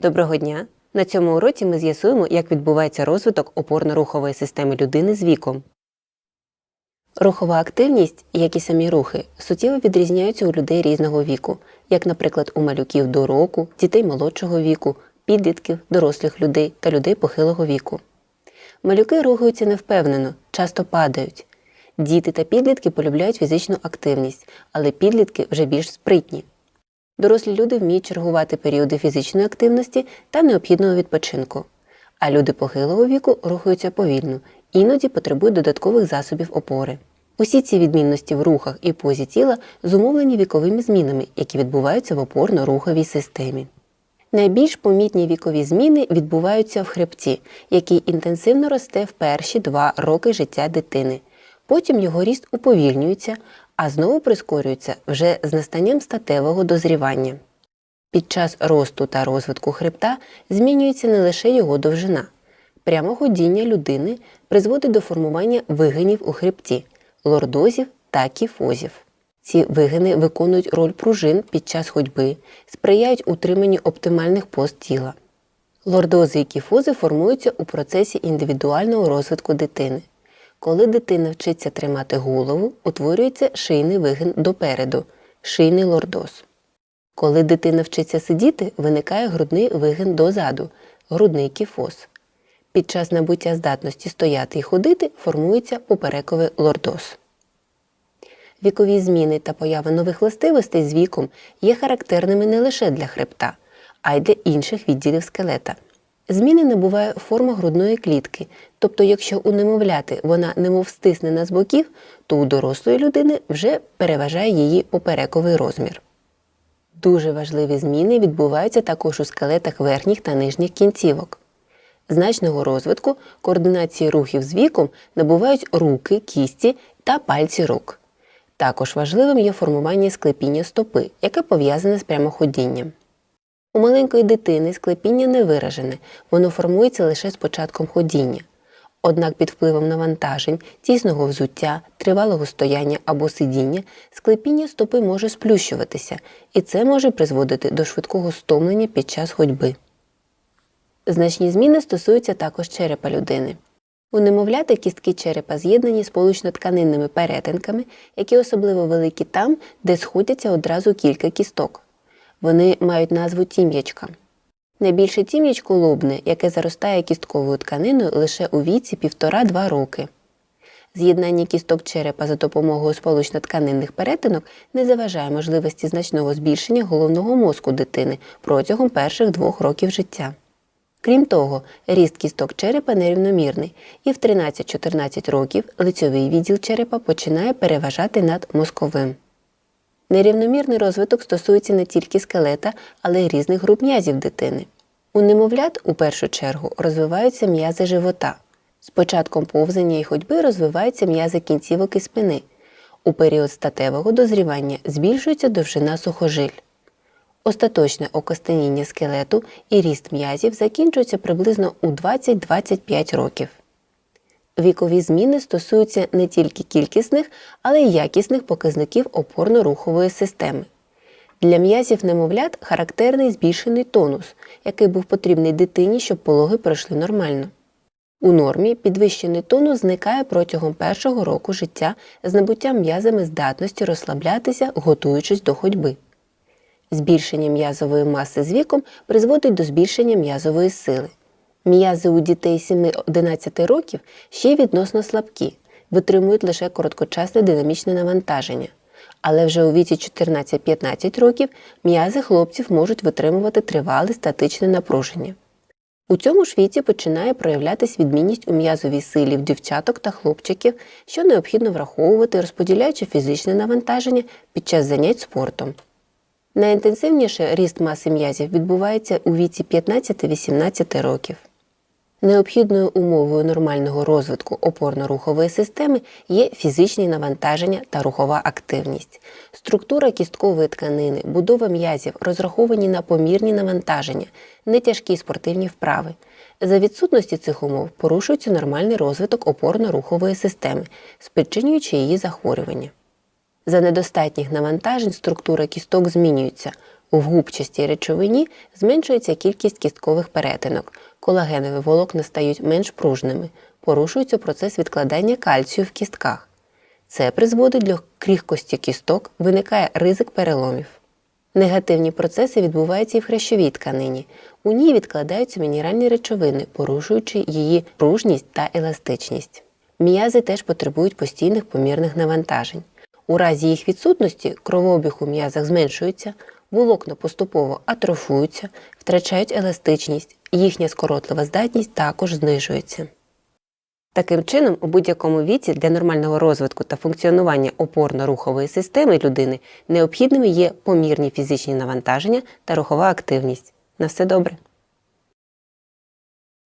Доброго дня! На цьому уроці ми з'ясуємо, як відбувається розвиток опорно-рухової системи людини з віком. Рухова активність, як і самі рухи, суттєво відрізняються у людей різного віку, як, наприклад, у малюків до року, дітей молодшого віку, підлітків, дорослих людей та людей похилого віку. Малюки рухаються невпевнено, часто падають. Діти та підлітки полюбляють фізичну активність, але підлітки вже більш спритні. Дорослі люди вміють чергувати періоди фізичної активності та необхідного відпочинку. А люди похилого віку рухаються повільно, іноді потребують додаткових засобів опори. Усі ці відмінності в рухах і позі тіла зумовлені віковими змінами, які відбуваються в опорно-руховій системі. Найбільш помітні вікові зміни відбуваються в хребті, який інтенсивно росте в перші два роки життя дитини. Потім його ріст уповільнюється, а знову прискорюється вже з настанням статевого дозрівання. Під час росту та розвитку хребта змінюється не лише його довжина. Прямо ходіння людини призводить до формування вигинів у хребті, лордозів та кіфозів. Ці вигини виконують роль пружин під час ходьби, сприяють утриманню оптимальних поз тіла. Лордози і кіфози формуються у процесі індивідуального розвитку дитини. Коли дитина вчиться тримати голову, утворюється шийний вигин допереду шийний лордоз. Коли дитина вчиться сидіти, виникає грудний вигин дозаду грудний кіфоз. Під час набуття здатності стояти і ходити формується поперековий лордоз. Вікові зміни та поява нових властивостей з віком є характерними не лише для хребта, а й для інших відділів скелета. Зміни набуває форма грудної клітки, тобто, якщо у немовляти вона немов стиснена з боків, то у дорослої людини вже переважає її поперековий розмір. Дуже важливі зміни відбуваються також у скелетах верхніх та нижніх кінцівок. Значного розвитку координації рухів з віком набувають руки, кісті та пальці рук. Також важливим є формування склепіння стопи, яке пов'язане з прямоходінням. У маленької дитини склепіння не виражене, воно формується лише з початком ходіння. Однак під впливом навантажень, тісного взуття, тривалого стояння або сидіння склепіння стопи може сплющуватися, і це може призводити до швидкого стомлення під час ходьби. Значні зміни стосуються також черепа людини. У немовляти кістки черепа з'єднані з получно-тканинними перетинками, які особливо великі там, де сходяться одразу кілька кісток. Вони мають назву тім'ячка. Найбільше тім'ячко лобне, яке заростає кістковою тканиною лише у віці 1,5-2 роки. З'єднання кісток черепа за допомогою сполучно-тканинних перетинок не заважає можливості значного збільшення головного мозку дитини протягом перших двох років життя. Крім того, ріст кісток черепа нерівномірний, і в 13-14 років лицьовий відділ черепа починає переважати над мозковим. Нерівномірний розвиток стосується не тільки скелета, але й різних груп м'язів дитини. У немовлят у першу чергу розвиваються м'язи живота. З початком повзання і ходьби розвиваються м'язи кінцівок і спини. У період статевого дозрівання збільшується довжина сухожиль. Остаточне окостеніння скелету і ріст м'язів закінчується приблизно у 20-25 років. Вікові зміни стосуються не тільки кількісних, але й якісних показників опорно-рухової системи. Для м'язів немовлят характерний збільшений тонус, який був потрібний дитині, щоб пологи пройшли нормально. У нормі підвищений тонус зникає протягом першого року життя з набуттям м'язами здатності розслаблятися, готуючись до ходьби. Збільшення м'язової маси з віком призводить до збільшення м'язової сили. М'язи у дітей 7-11 років ще відносно слабкі, витримують лише короткочасне динамічне навантаження. Але вже у віці 14-15 років м'язи хлопців можуть витримувати тривале статичне напруження. У цьому ж віці починає проявлятись відмінність у м'язовій силі в дівчаток та хлопчиків, що необхідно враховувати, розподіляючи фізичне навантаження під час занять спортом. Найінтенсивніше ріст маси м'язів відбувається у віці 15-18 років. Необхідною умовою нормального розвитку опорно-рухової системи є фізичні навантаження та рухова активність. Структура кісткової тканини, будова м'язів розраховані на помірні навантаження, нетяжкі спортивні вправи. За відсутності цих умов порушується нормальний розвиток опорно-рухової системи, спричинюючи її захворювання. За недостатніх навантажень структура кісток змінюється. В губчастій речовині зменшується кількість кісткових перетинок, колагенові волокна стають менш пружними, порушується процес відкладання кальцію в кістках. Це призводить до крихкості кісток, виникає ризик переломів. Негативні процеси відбуваються і в хрящовій тканині. У ній відкладаються мінеральні речовини, порушуючи її пружність та еластичність. М'язи теж потребують постійних помірних навантажень. У разі їх відсутності кровообіг у м'язах зменшується, волокна поступово атрофуються, втрачають еластичність, їхня скоротлива здатність також знижується. Таким чином, у будь-якому віці для нормального розвитку та функціонування опорно-рухової системи людини необхідними є помірні фізичні навантаження та рухова активність. На все добре!